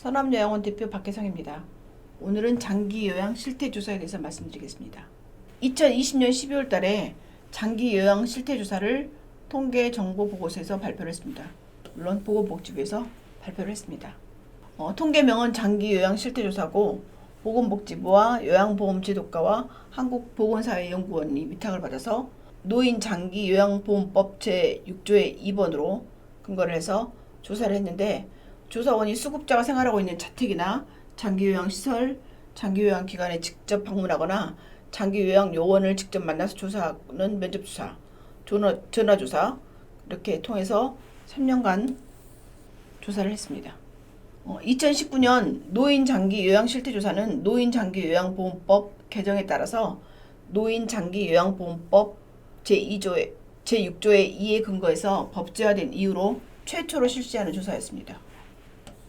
서남요양원 대표 박혜성입니다. 오늘은 장기 요양 실태 조사에 대해서 말씀드리겠습니다. 2020년 12월 달에 장기 요양 실태 조사를 통계 정보 보고서에서 발표를 했습니다. 물론 보건복지부에서 발표를 했습니다. 어, 통계명은 장기 요양 실태 조사고 보건복지부와 요양보험제도과와 한국보건사회연구원이 위탁을 받아서 노인 장기 요양보험법 제6조의 2번으로 근거를 해서 조사를 했는데 조사원이 수급자가 생활하고 있는 자택이나 장기요양시설, 장기요양기관에 직접 방문하거나 장기요양 요원을 직접 만나서 조사하는 면접조사, 전화, 전화 조사 이렇게 통해서 3년간 조사를 했습니다. 어, 2019년 노인 장기 요양 실태 조사는 노인 장기 요양보험법 개정에 따라서 노인 장기 요양보험법 제2조의 제6조의 2에 근거해서 법제화된 이후로 최초로 실시하는 조사였습니다.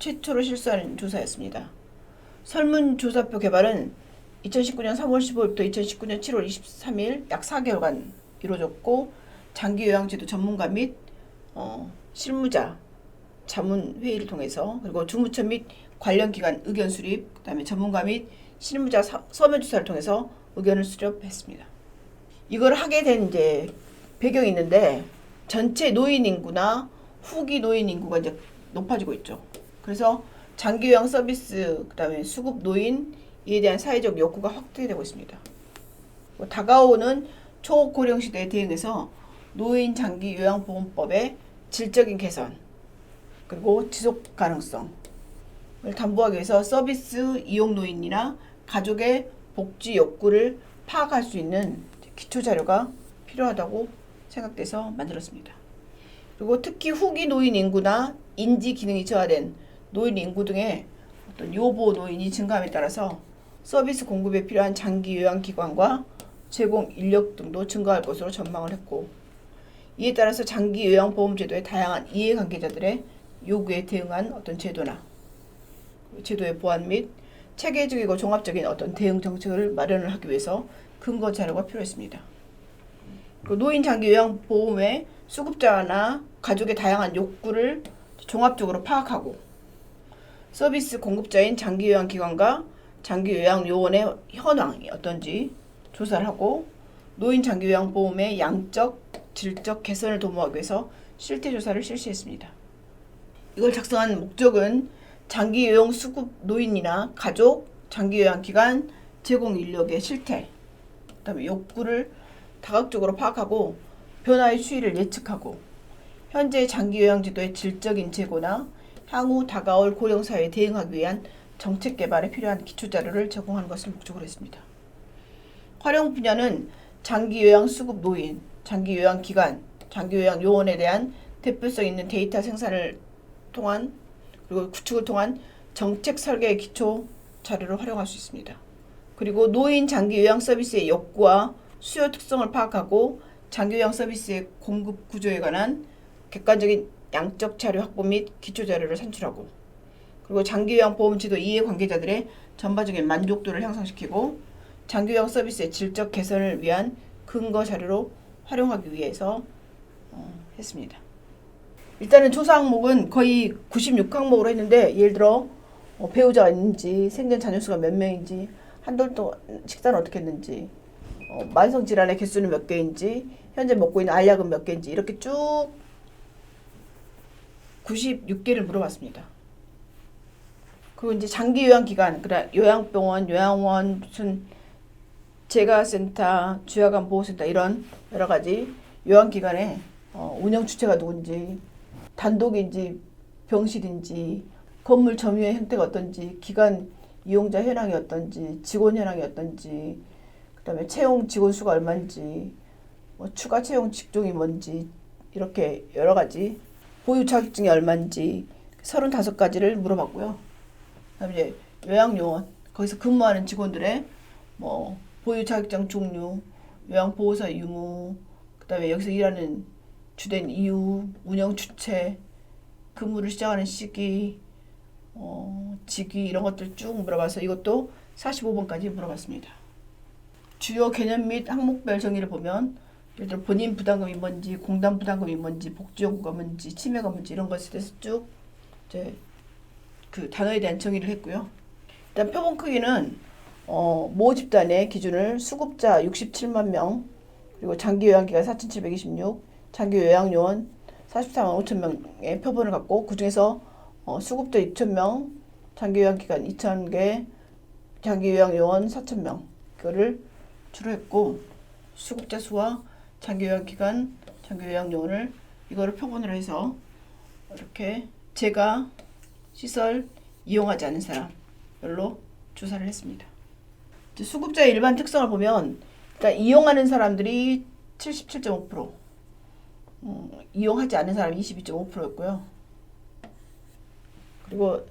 최초로 실시하는 조사였습니다. 설문조사표 개발은 2019년 3월 15일부터 2019년 7월 23일 약 4개월간 이루어졌고 장기 요양제도 전문가 및 어, 실무자 자문 회의를 통해서 그리고 주무처 및 관련 기관 의견 수립 그다음에 전문가 및 실무자 서- 서면 조사를 통해서 의견을 수립했습니다. 이걸 하게 된 이제 배경이 있는데 전체 노인 인구나 후기 노인 인구가 이제 높아지고 있죠. 그래서 장기요양 서비스 그 다음에 수급 노인에 대한 사회적 욕구가 확대되고 있습니다. 뭐 다가오는 초고령 시대에 대응해서 노인 장기 요양보험법의 질적인 개선 그리고 지속 가능성을 담보하기 위해서 서비스 이용 노인이나 가족의 복지 욕구를 파악할 수 있는 기초 자료가 필요하다고 생각돼서 만들었습니다. 그리고 특히 후기 노인 인구나 인지 기능이 저하된 노인 인구 등의 어떤 요보 노인이 증가함에 따라서 서비스 공급에 필요한 장기 요양 기관과 제공 인력 등도 증가할 것으로 전망을 했고 이에 따라서 장기 요양 보험 제도의 다양한 이해 관계자들의 요구에 대응한 어떤 제도나 제도의 보완 및 체계적이고 종합적인 어떤 대응 정책을 마련을 하기 위해서 근거 자료가 필요했습니다. 그 노인 장기 요양 보험의 수급자나 가족의 다양한 욕구를 종합적으로 파악하고 서비스 공급자인 장기 요양 기관과 장기 요양 요원의 현황이 어떤지 조사를 하고 노인 장기 요양 보험의 양적 질적 개선을 도모하기 위해서 실태 조사를 실시했습니다. 이걸 작성한 목적은 장기 요양 수급 노인이나 가족, 장기 요양 기관 제공 인력의 실태, 그다음에 욕구를 다각적으로 파악하고 변화의 추이를 예측하고 현재 장기 요양 제도의 질적인 재고나 향후 다가올 고령 사회에 대응하기 위한 정책 개발에 필요한 기초 자료를 제공하는 것을 목적으로 했습니다. 활용 분야는 장기 요양 수급 노인, 장기 요양 기관, 장기 요양 요원에 대한 대표성 있는 데이터 생산을 통한 그리고 구축을 통한 정책 설계의 기초 자료를 활용할 수 있습니다. 그리고 노인 장기 요양 서비스의 욕구와 수요 특성을 파악하고 장기 요양 서비스의 공급 구조에 관한 객관적인 양적 자료 확보 및 기초 자료를 산출하고 그리고 장기 요양 보험 지도 이해 관계자들의 전반적인 만족도를 향상시키고 장기 요양 서비스의 질적 개선을 위한 근거 자료로 활용하기 위해서 어, 했습니다. 일단은 조사 항목은 거의 96항목으로 했는데 예를 들어 어, 배우자가 있는지 생전 자녀 수가 몇 명인지 한달 동안 식사는 어떻게 했는지 어, 만성 질환의 개수는 몇 개인지 현재 먹고 있는 알약은 몇 개인지 이렇게 쭉 96개를 물어봤습니다. 그리고 이제 장기 요양 기관, 그래 요양병원, 요양원, 무슨 재가센터, 주야간 보호센터 이런 여러 가지 요양 기관의 어, 운영 주체가 누군지, 단독인지 병실인지, 건물 점유의 형태가 어떤지, 기관 이용자 현황이 어떤지, 직원 현황이 어떤지, 그다음에 채용 직원 수가 얼마인지, 뭐 추가 채용 직종이 뭔지 이렇게 여러 가지 보유 자격증이 얼마인지 35가지를 물어봤고요. 그다음에 이제 요양 요원 거기서 근무하는 직원들의 뭐 보유 자격증 종류, 요양 보호사 유무, 그다음에 여기서 일하는 주된 이유, 운영 주체, 근무를 시작하는 시기, 어, 직위 이런 것들 쭉 물어봐서 이것도 45번까지 물어봤습니다. 주요 개념 및 항목별 정의를 보면 예를 본인 부담금이 뭔지, 공단 부담금이 뭔지, 복지 요구가 뭔지, 치매가 뭔지 이런 것에 대해서 쭉 이제 그 단어에 대한 정의를 했고요. 일단 표본 크기는 어, 모 집단의 기준을 수급자 67만 명, 그리고 장기 요양기간 4,726, 장기 요양요원 44만 5천 명의 표본을 갖고 그 중에서 어, 수급자 2천 명, 장기 요양기간 2천 개, 장기 요양요원 4천 명 그거를 주로 했고 수급자 수와 장기 요양 기간, 장기 요양요원을 이거를 표본으로 해서 이렇게 제가 시설 이용하지 않는 사람별로 조사를 했습니다. 수급자의 일반 특성을 보면 일단 이용하는 사람들이 77.5%, 음, 이용하지 않는 사람이 22.5%였고요. 그리고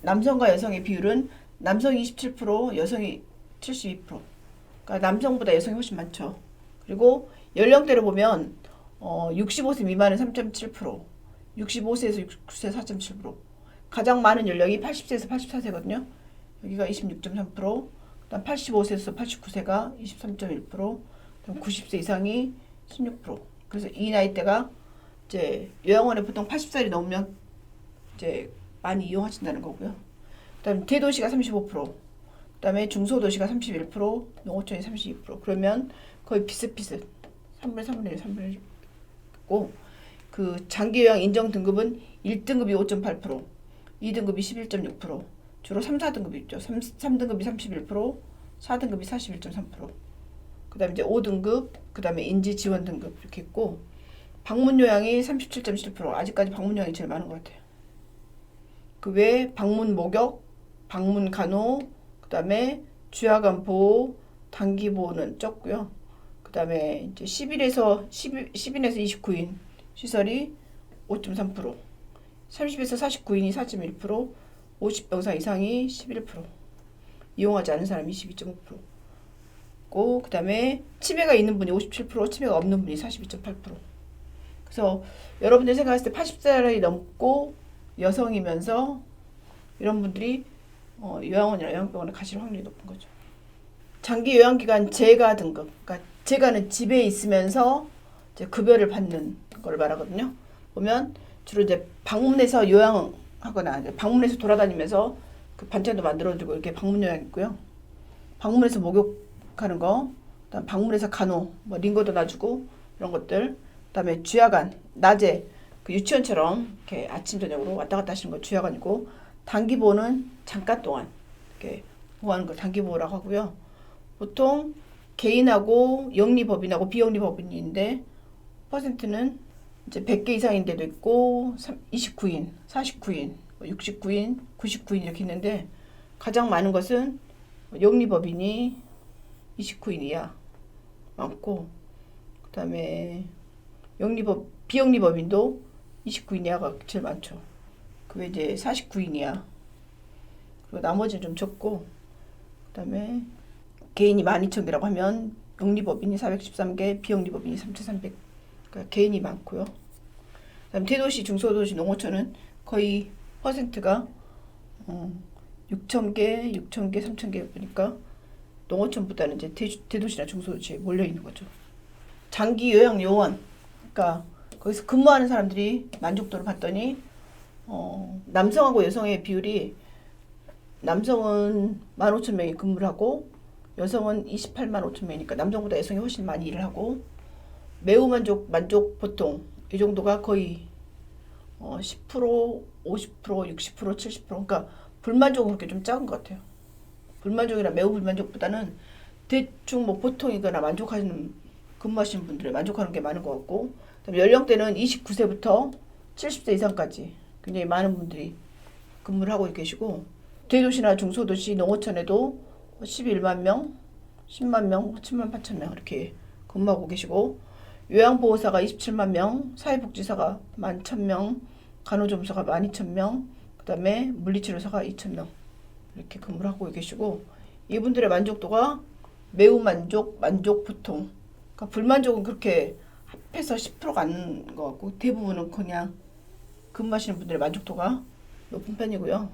남성과 여성의 비율은 남성이 27%, 여성이 72%. 그러니까 남성보다 여성이 훨씬 많죠. 그리고 연령대를 보면 어, 65세 미만은 3.7%, 65세에서 69세 4.7%. 가장 많은 연령이 80세에서 84세거든요. 여기가 26.3%, 그다음 85세에서 89세가 23.1%, 그다음 90세 이상이 16%. 그래서 이 나이대가 이제 요양원에 보통 80살이 넘으면 이제 많이 이용하신다는 거고요. 그다음 대도시가 35%, 그다음에 중소도시가 31%, 농어촌이 32%. 그러면 거의 비슷비슷 3분의 3분의 1, 3분의 1고 그 장기 요양 인정 등급은 1등급이 5.8%, 2등급이 11.6%, 주로 3, 4등급이 있죠. 3, 3등급이 31%, 4등급이 41.3%. 그다음에 이제 5등급, 그다음에 인지 지원 등급 이렇게 있고 방문 요양이 37.7% 아직까지 방문 요양이 제일 많은 것 같아요. 그 외에 방문 목욕, 방문 간호, 그다음에 주야간 보호, 단기 보호는 적고요. 그다음에 이제 10일에서 10, 10인에서 29인 시설이 5.3%, 30에서 49인이 4.1%, 50병사 이상이 11%, 이용하지 않은 사람이 22.5%. 고 그다음에 치매가 있는 분이 57%, 치매가 없는 분이 42.8%. 그래서 여러분들 생각했을 때 80살이 넘고 여성이면서 이런 분들이 어, 요양원이나 요양병원에 가실 확률이 높은 거죠. 장기 요양기간 재가 등급. 그러니까 재가는 집에 있으면서 이제 급여를 받는 걸 말하거든요. 보면 주로 이제 방문해서 요양하거나 방문해서 돌아다니면서 그 반찬도 만들어주고 이렇게 방문 요양 있고요. 방문해서 목욕하는 거, 그다음 방문해서 간호, 뭐 링거도 놔주고 이런 것들. 그다음에 주야간 낮에 그 유치원처럼 이렇게 아침 저녁으로 왔다 갔다 하시는 거 주야간이고 단기 보호는 잠깐 동안 이렇게 보호하는 걸 단기 보호라고 하고요. 보통 개인하고 영리법인하고 비영리법인인데 퍼센트는 이제 100개 이상인 데도 있고 29인, 49인, 69인, 99인 이렇게 있는데 가장 많은 것은 영리법인이 29인 이야 많고 그다음에 영리법 비영리법인도 29인이야가 제일 많죠. 그 외에 이제 49인이야. 그리고 나머지는 좀 적고 그다음에 개인이 12,000개라고 하면 영리법인이 413개, 비영리법인이 3,300. 그러니까 개인이 많고요. 그다음 대도시, 중소도시, 농어촌은 거의 퍼센트가 어, 6,000개, 6,000개, 3,000개 보니까 농어촌보다는 이제 대, 대도시나 중소도시에 몰려 있는 거죠. 장기 요양 요원, 그러니까 거기서 근무하는 사람들이 만족도를 봤더니 어, 남성하고 여성의 비율이 남성은 15,000명이 근무를 하고 여성은 28만 5천 명이니까 남성보다 여성이 훨씬 많이 일을 하고 매우 만족 만족 보통 이 정도가 거의 어, 10% 50% 60% 70% 그러니까 불만족은 그렇게 좀 작은 것 같아요. 불만족이나 매우 불만족보다는 대충 뭐 보통이거나 만족하시는 근무하시는 분들이 만족하는 게 많은 것 같고 연령대는 29세부터 70세 이상까지 굉장히 많은 분들이 근무를 하고 계시고 대도시나 중소도시 농어촌에도 11만 명, 10만 명, 7만 8천 명 이렇게 근무하고 계시고 요양보호사가 27만 명, 사회복지사가 1만 1천 명, 간호조무사가 1만 2천 명, 그 다음에 물리치료사가 2천 명 이렇게 근무를 하고 계시고 이분들의 만족도가 매우 만족, 만족, 보통 그러니까 불만족은 그렇게 합해서 10%가 안 것 같고 대부분은 그냥 근무하시는 분들의 만족도가 높은 편이고요.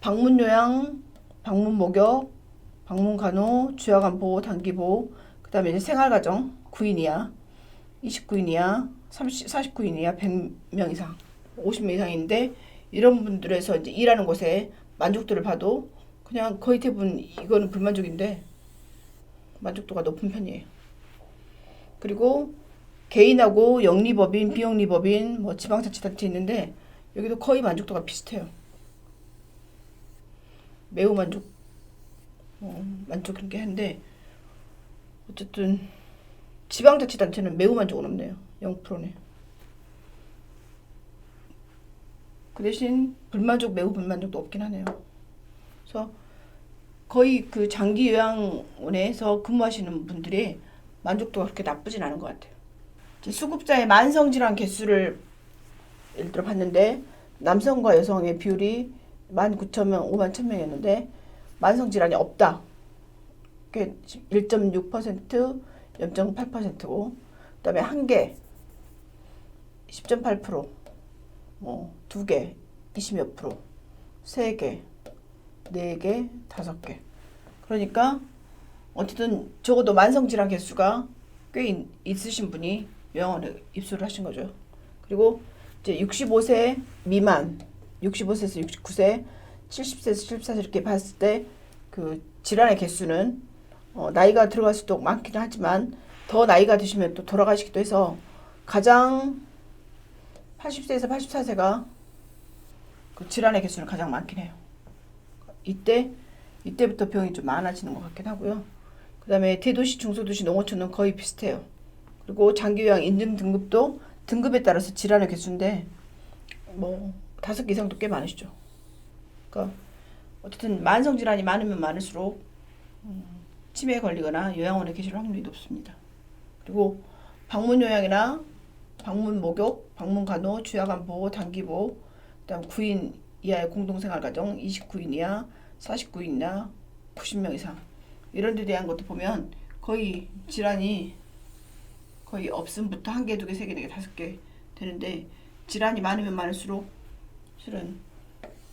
방문 요양, 방문 목욕, 방문 간호, 주야간 보호, 단기 보호, 그 다음에 이제 생활가정 9인 이야, 29인 이야, 30, 49인 이야, 100명 이상, 50명 이상인데 이런 분들에서 이제 일하는 곳에 만족도를 봐도 그냥 거의 대부분 이거는 불만족인데 만족도가 높은 편이에요. 그리고 개인하고 영리법인, 비영리법인, 뭐 지방자치단체 있는데 여기도 거의 만족도가 비슷해요. 매우 만족, 어, 만족한 게 한데 어쨌든 지방자치단체는 매우 만족은 없네요. 0%네. 그 대신 불만족, 매우 불만족도 없긴 하네요. 그래서 거의 그 장기 요양원에서 근무하시는 분들이 만족도가 그렇게 나쁘진 않은 것 같아요. 수급자의 만성 질환 개수를 예를 들어 봤는데 남성과 여성의 비율이 19,000명, 5만 1,000명이었는데 만성 질환이 없다. 그게 1.6%, 0.8%고 그다음에 한 개, 10.8%, 뭐두 개, 20몇 프로, 세 개, 네 개, 다섯 개. 그러니까 어쨌든 적어도 만성 질환 개수가 꽤 있, 있으신 분이 요양원에 입소를 하신 거죠. 그리고 이제 65세 미만, 65세에서 69세, 70세에서 74세 이렇게 봤을 때 그 질환의 개수는 어, 나이가 들어갈수록 많기는 하지만 더 나이가 드시면 또 돌아가시기도 해서 가장 80세에서 84세가 그 질환의 개수는 가장 많긴 해요. 이때 이때부터 병이 좀 많아지는 것 같긴 하고요. 그 다음에 대도시, 중소도시, 농어촌은 거의 비슷해요. 그리고 장기요양 인증 등급도 등급에 따라서 질환의 개수인데 뭐 다섯 개 이상도 꽤 많으시죠. 그러니까 어쨌든 만성 질환이 많으면 많을수록 음, 치매에 걸리거나 요양원에 계실 확률이 높습니다. 그리고 방문 요양이나 방문 목욕, 방문 간호, 주야간 보호, 단기 보호, 그다음 9인 이하의 공동생활 가정, 29인 이하, 49인 이하, 90명 이상 이런 데 대한 것도 보면 거의 질환이 거의 없음부터 한 개, 두 개, 세 개, 네 개, 다섯 개 되는데 질환이 많으면 많을수록 실은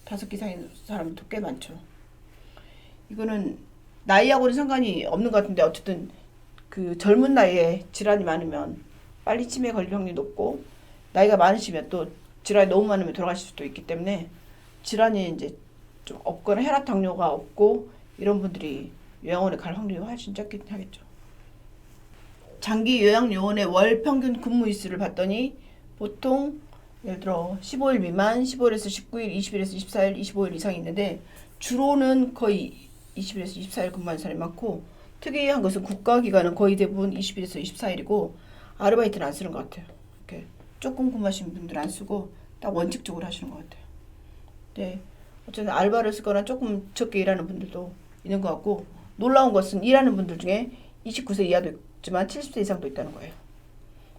다섯 개 이상의 사람도 꽤 많죠. 이거는 나이하고는 상관이 없는 것 같은데 어쨌든 그 젊은 나이에 질환이 많으면 빨리 치매 걸릴 확률이 높고 나이가 많으시면 또 질환이 너무 많으면 돌아가실 수도 있기 때문에 질환이 이제 좀 없거나 혈압 당뇨가 없고 이런 분들이 요양원에 갈 확률이 훨씬 적긴 하겠죠. 장기 요양 요원의 월 평균 근무 일수를 봤더니 보통 예를 들어 15일 미만, 15일에서 19일, 20일에서 24일, 25일 이상이 있는데 주로는 거의 20일에서 24일 근무하는 사람이 많고 특이한 것은 국가기관은 거의 대부분 20일에서 24일이고 아르바이트는 안 쓰는 것 같아요. 이렇게 조금 근무하시는 분들 안 쓰고 딱 원칙적으로 하시는 것 같아요. 네, 어쨌든 알바를 쓰거나 조금 적게 일하는 분들도 있는 것 같고 놀라운 것은 일하는 분들 중에 29세 이하도 있지만 70세 이상도 있다는 거예요.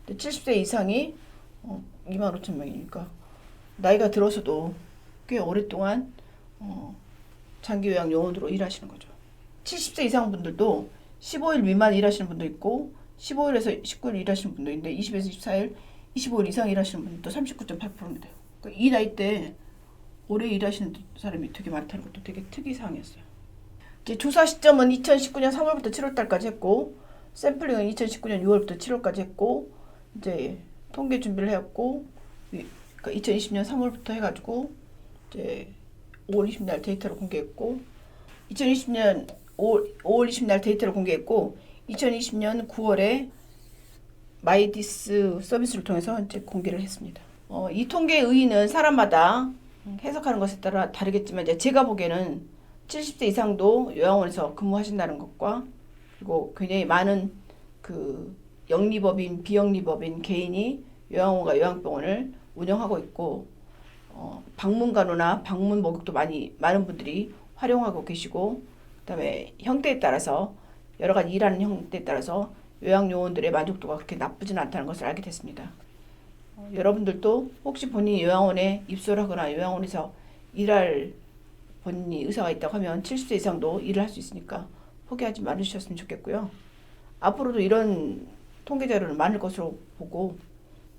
근데 70세 이상이 어, 2만 5천 명이니까 나이가 들어서도 꽤 오랫동안 어, 장기 요양 요원으로 일하시는 거죠. 70세 이상 분들도 15일 미만 일하시는 분도 있고 15일에서 19일 일하시는 분도 있는데 20에서 24일, 25일 이상 일하시는 분도 39.8%입니다. 그러니까 이 나이 때 오래 일하시는 사람이 되게 많다는 것도 되게 특이사항이었어요. 이제 조사 시점은 2019년 3월부터 7월달까지 했고 샘플링은 2019년 6월부터 7월까지 했고 이제 통계 준비를 해왔고 그러니까 2020년 3월부터 해가지고 이제 5월 20날 데이터를 공개했고 2020년 5월, 5월 20날 데이터를 공개했고 2020년 9월에 마이디스 서비스를 통해서 이제 공개를 했습니다. 어, 이 통계의 의의는 사람마다 해석하는 것에 따라 다르겠지만 이제 제가 보기에는 70세 이상도 요양원에서 근무하신다는 것과 그리고 굉장히 많은 그 영리법인, 비영리법인 개인이 요양원과 요양병원을 운영하고 있고 어, 방문 간호나 방문 목욕도 많이 많은 분들이 활용하고 계시고 그다음에 형태에 따라서 여러 가지 일하는 형태에 따라서 요양 요원들의 만족도가 그렇게 나쁘진 않다는 것을 알게 됐습니다. 어, 여러분들도 혹시 본인이 요양원에 입소를 하거나 요양원에서 일할 본인이 의사가 있다고 하면 70세 이상도 일을 할 수 있으니까 포기하지 말으셨으면 좋겠고요. 앞으로도 이런 통계 자료는 많을 것으로 보고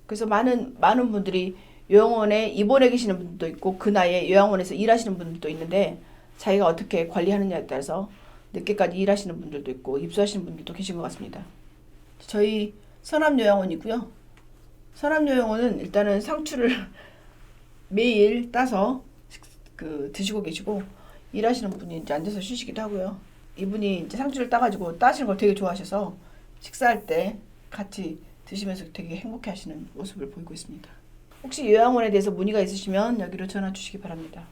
그래서 많은 많은 분들이 요양원에 입원해 계시는 분들도 있고 그 나이에 요양원에서 일하시는 분들도 있는데 자기가 어떻게 관리하느냐에 따라서 늦게까지 일하시는 분들도 있고 입소하시는 분들도 계신 것 같습니다. 저희 선암요양원이고요. 선암요양원은 일단은 상추를 매일 따서 식- 그 드시고 계시고 일하시는 분이 이제 앉아서 쉬시기도 하고요. 이분이 이제 상추를 따가지고 따시는 걸 되게 좋아하셔서 식사할 때 같이 드시면서 되게 행복해 하시는 모습을 보이고 있습니다. 혹시 요양원에 대해서 문의가 있으시면 여기로 전화 주시기 바랍니다.